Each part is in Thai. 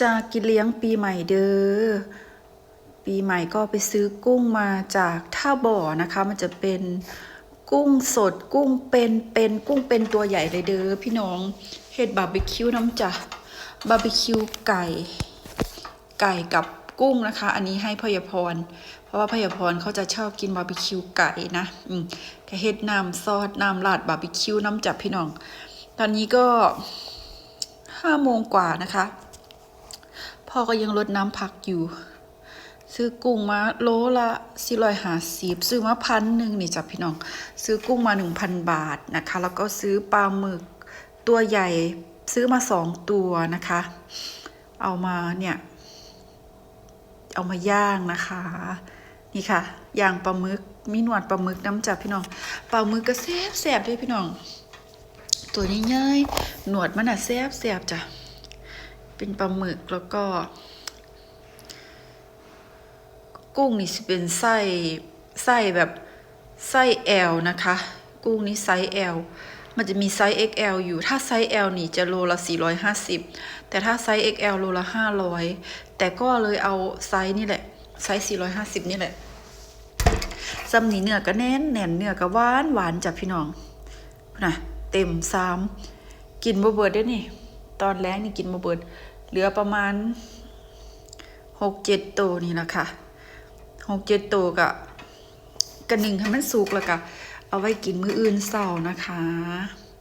จะกินเลี้ยงปีใหม่เด้อ ปีใหม่ก็ไปซื้อกุ้งมาจากท่าบ่อนะคะ มันจะเป็นกุ้งสดกุ้งเป็นเป็นกุ้งเป็นตัวใหญ่เลยเด้อพี่น้องเฮ็ดบาร์บีคิวน้ำจ้ะบาร์บีคิวไก่ ไก่กับกุ้งนะคะ อันนี้ให้พยาพร เพราะว่าพยาพรเขาจะชอบกินบาร์บีคิวไก่นะอืมเฮ็ดน้ำซอสน้ำราดบาร์บีคิวน้ำจับพี่น้อง ตอนนี้ก็ห้าโมงกว่านะคะ พ่อก็ยังลดน้ำผักอยู่ ซื้อกุ้งมาโลละ450ซื้อมาพันหนึ่งนี่จ้ะพี่น้อง ซื้อกุ้งมา1,000บาทนะคะ แล้วก็ซื้อปลาหมึกตัวใหญ่ซื้อมาสองตัวนะคะ เอามาเนี่ย เอามาย่างนะคะ นี่ค่ะย่างปลาหมึกมีหนวดปลาหมึกน้ำจับพี่น้องปลาหมึกก็แซ่บแซ่บด้วยพี่น้อง ตัวนี้ง่ายหนวดมันอะแซ่บแซ่บจ้ะ เป็นปลาหมึกแล้วก็ กุ้งนี่สิเป็นไส้ไส้แบบไส้ L นะคะ กุ้งนี้ไซส์ L มันจะมีไซส์ XL อยู่ ถ้าไซส์ L นี่จะโลละ 450 แต่ถ้าไซส์ XL โลละ 500 แต่ก็เลยเอาไซส์นี่แหละ ไซส์ 450 นี่แหละซัมนี่เนื้อก็แน่นแน่นเนื้อก็หวานหวานจ้ะพี่น้องนะเต็มซ้ำกินบ่เบิดได้นี่ ตอนแรกนี่กินบ่เบิด เหลือประมาณ6-7ตัวนี่แหละคะหกเจ็ดตัวกะกระหนึ่งให้มันสุกแล้วกะเอาไว้กินมื้ออื่นเสาร์นะคะ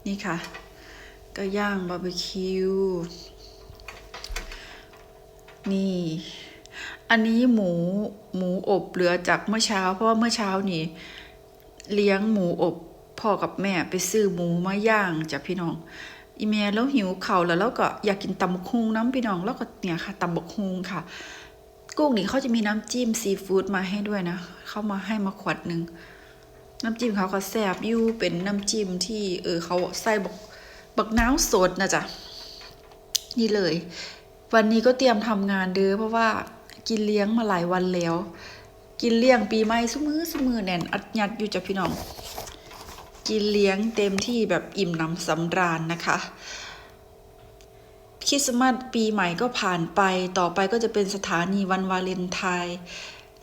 นี่ค่ะ ก็ย่างบาร์บีคิว นี่ อันนี้หมูหมูอบเหลือจากเมื่อเช้า เพราะว่าเมื่อเช้านี่ เลี้ยงหมูอบพ่อกับแม่ไปซื้อหมูมาย่างจากพี่น้อง อีเมลแล้วหิวเข่าแล้วแล้วก็อยากกินตำบักฮุงน้ำพี่น้องแล้วก็เนี่ยค่ะตำบักฮุงค่ะ กุ้งนี่เขาจะมีน้ำจิ้มซีฟู้ดมาให้ด้วยนะเขามาให้มาขวดหนึ่งน้ำจิ้มเขาก็แซ่บยู่เป็นน้ำจิ้มที่เออเขาใส่บักบักน้ำสดนะจ๊ะนี่เลย วันนี้ก็เตรียมทำงานเด้อเพราะว่ากินเลี้ยงมาหลายวันแล้ว กินเลี้ยงปีใหม่สมือสมือแน่นอัดยัดอยู่จ้ะพี่น้อง กินเลี้ยงเต็มที่แบบอิ่มหนำสำราญนะคะคริสต์มาสปีใหม่ก็ผ่านไปต่อไปก็จะเป็นสถานีวันวาเลนไทน์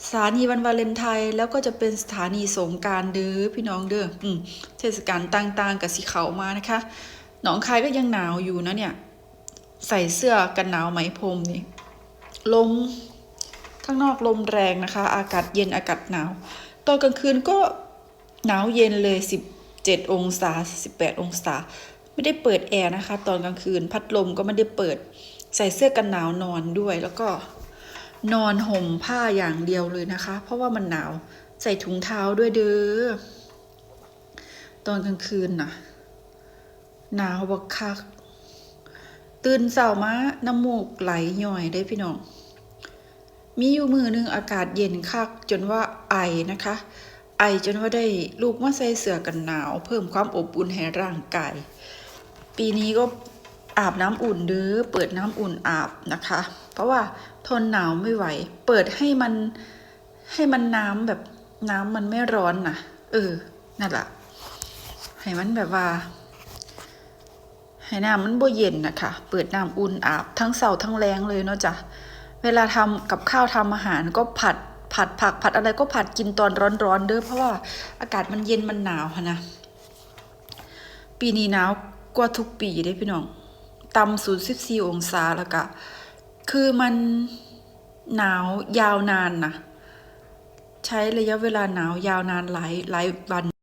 สถานีวันวาเลนไทน์แล้วก็จะเป็นสถานีสงการเด้อพี่น้องเด้ออเทศกาลต่างๆกับสีเขามานะคะหนองคายก็ยังหนาวอยู่นะเนี่ย ใส่เสื้อกันหนาวไหมพรมนี่ลมข้างนอกลมแรงนะคะ อากาศเย็นอากาศหนาวตอนกลางคืนก็หนาวเย็นเลย 7 องศา 18 องศา ไม่ได้เปิดแอร์นะคะ ตอนกลางคืนพัดลมก็ไม่ได้เปิด ใส่เสื้อกันหนาวนอนด้วย แล้วก็นอนห่มผ้าอย่างเดียวเลยนะคะ เพราะว่ามันหนาวใส่ถุงเท้าด้วยเด้อตอนกลางคืนน่ะหนาวบักคัก ตื่นเสามาน้ำมูกไหลย่อยได้พี่น้อง มีอยู่มือหนึงอากาศเย็นคักจนว่าไอนะคะ ไอจนว่าได้ลูกมาใส่เสื้อกันหนาว เพิ่มความอบอุ่นให้ร่างกาย ปีนี้ก็อาบน้ำอุ่นเด้อเปิดน้ำอุ่นอาบนะคะ เพราะว่าทนหนาวไม่ไหว เปิดให้มันให้มันน้ำแบบน้ำมันไม่ร้อนนะเออ นั่นแหละให้มันแบบว่า ให้น้ำมันบ่เย็นนะคะ เปิดน้ำอุ่นอาบทั้งเสาร์ทั้งแรงเลยเนาะจ้ะ เวลาทำกับข้าวทำอาหารก็ผัด ผัดผักผัดอะไรก็ผัดกินตอนร้อนๆเด้อเพราะว่าอากาศมันเย็นมันหนาวนะ ปีนี้หนาวกว่าทุกปีเด้พี่น้องต่ำสุด14องศาแล้วก็คือมันหนาวยาวนานนะใช้ระยะเวลาหนาวยาวนานหลายหลายวัน